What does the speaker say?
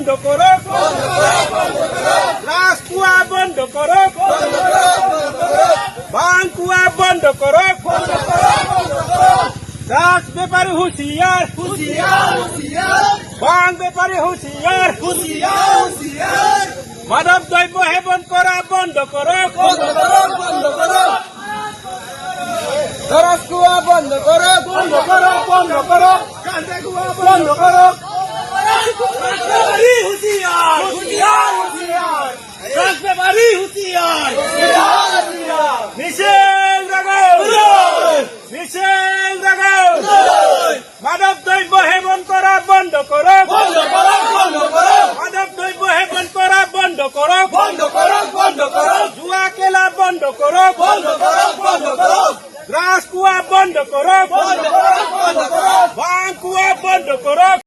বন্ধ করো রাজকুয়া বন্ধ করো বাংকুয়া বন্ধ করো রাজ ব্যাপারে হুঁশিয়ার বাং ব্যাপারে হুঁশিয়ার মানব দ্রব্য হেবন করা বন্ধ করো রাজকুয়া বন্ধ করো বন্ধ করো বন্ধ করো বন্ধ করো হুঁশিয়ার মিছিল মিছিল মাদক দ্রব্য সেবন করা বন্ধ করো। মাদক দ্রব্য সেবন করা। বন্ধ করো বন্ধ করো। বন্ধ করো জুয়া খেলা বন্ধ করো। বন্ধ করো বন্ধ করো। গ্রাস কুয়া বন্ধ করো। বন্ধ করো বন্ধ করো। বাং কুয়া বন্ধ করো।